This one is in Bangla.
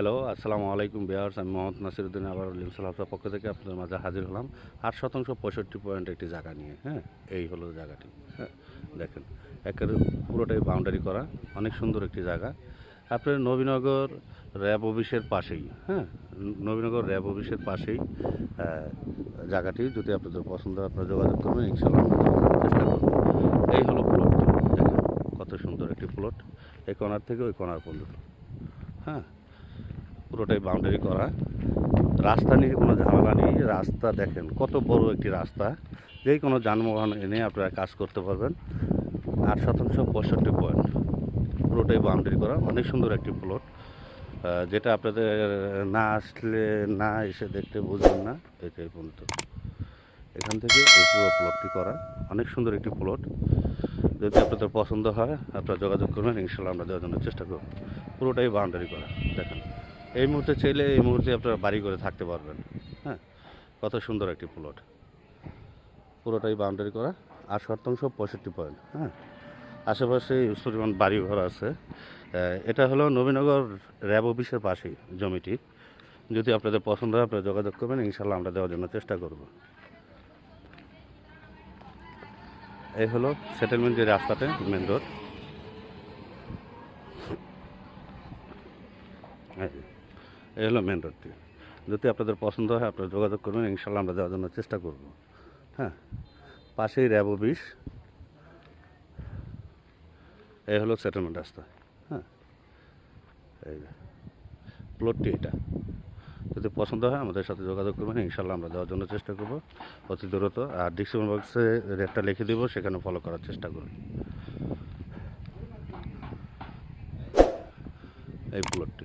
হ্যালো, আসসালামু আলাইকুম বিহার্স আমি মোহাম্মদ নাসিরুদ্দিন আবার লিমসাল পক্ষ থেকে আপনাদের মাঝে হাজির হলাম। আট শতাংশ পঁয়ষট্টি পয়েন্ট একটি জায়গা নিয়ে হ্যাঁ? এই হলো জায়গাটি হ্যাঁ? দেখেন একের পুরোটাই বাউন্ডারি করা, অনেক সুন্দর একটি জায়গা। আপনার নবীনগর র্যাব অফিসের পাশেই হ্যাঁ? নবীনগর র্যাব অফিসের পাশেই জায়গাটি। যদি আপনাদের পছন্দ আপনারা যোগাযোগ করবেন ইনশাল্লাহ চেষ্টা এই হলো প্লট দেখেন, কত সুন্দর একটি প্লট এই কর্নার থেকে ওই কর্নার পর্যন্ত হ্যাঁ? পুরোটাই বাউন্ডারি করা। রাস্তা নিয়ে কোনো ঝামেলা নেই। রাস্তা দেখেন, কত বড় একটি রাস্তা। যেই কোনো যানবাহন এনে আপনারা কাজ করতে পারবেন। আট শতাংশ পঁয়ষট্টি পয়েন্ট। পুরোটাই বাউন্ডারি করা। অনেক সুন্দর একটি প্লট যেটা আপনাদের না আসলে না এসে দেখতে বুঝবেন না এটা এই পর্যন্ত। এখান থেকে এই পুরো প্লটটি করা। অনেক সুন্দর একটি প্লট যদি আপনাদের পছন্দ হয়, আপনারা যোগাযোগ করবেন। ইনশাল্লাহ আমরা দেওয়ার জন্য চেষ্টা করব। পুরোটাই বাউন্ডারি করা। দেখেন। এই মুহূর্তে চাইলে এই মুহূর্তে আপনারা বাড়ি করে থাকতে পারবেন। হ্যাঁ কত সুন্দর একটি প্লট। পুরোটাই বাউন্ডারি করা, আর শতাংশ পঁয়ষট্টি পয়েন্ট হ্যাঁ। আশেপাশে পরিমাণ বাড়ি ঘর আছে এটা হলো নবীনগর র্যাব অফিসের পাশেই জমিটি। যদি আপনাদের পছন্দ হয়, আপনারা যোগাযোগ করবেন ইনশাল্লাহ আমরা দেওয়ার জন্য চেষ্টা করব। এই হলো সেটেলমেন্ট যে রাস্তাতে মেন রোড এই এই হলো মেন রোডটি যদি আপনাদের পছন্দ হয়, আপনারা যোগাযোগ করবেন ইনশাল্লাহ আমরা দেওয়ার জন্য চেষ্টা করব। হ্যাঁ? পাশেই র্যাব অফিস। এই হলো সেটেলমেন্ট রাস্তা। হ্যাঁ? এই প্লটটি এটা। যদি পছন্দ হয়, আমাদের সাথে যোগাযোগ করবেন, ইনশাল্লাহ আমরা দেওয়ার জন্য চেষ্টা করব। অতি দ্রুত। আর ডিসক্রিপশন বক্সে রেটটা লিখে দেবো, সেখানে ফলো করার চেষ্টা করুন। এই প্লটটি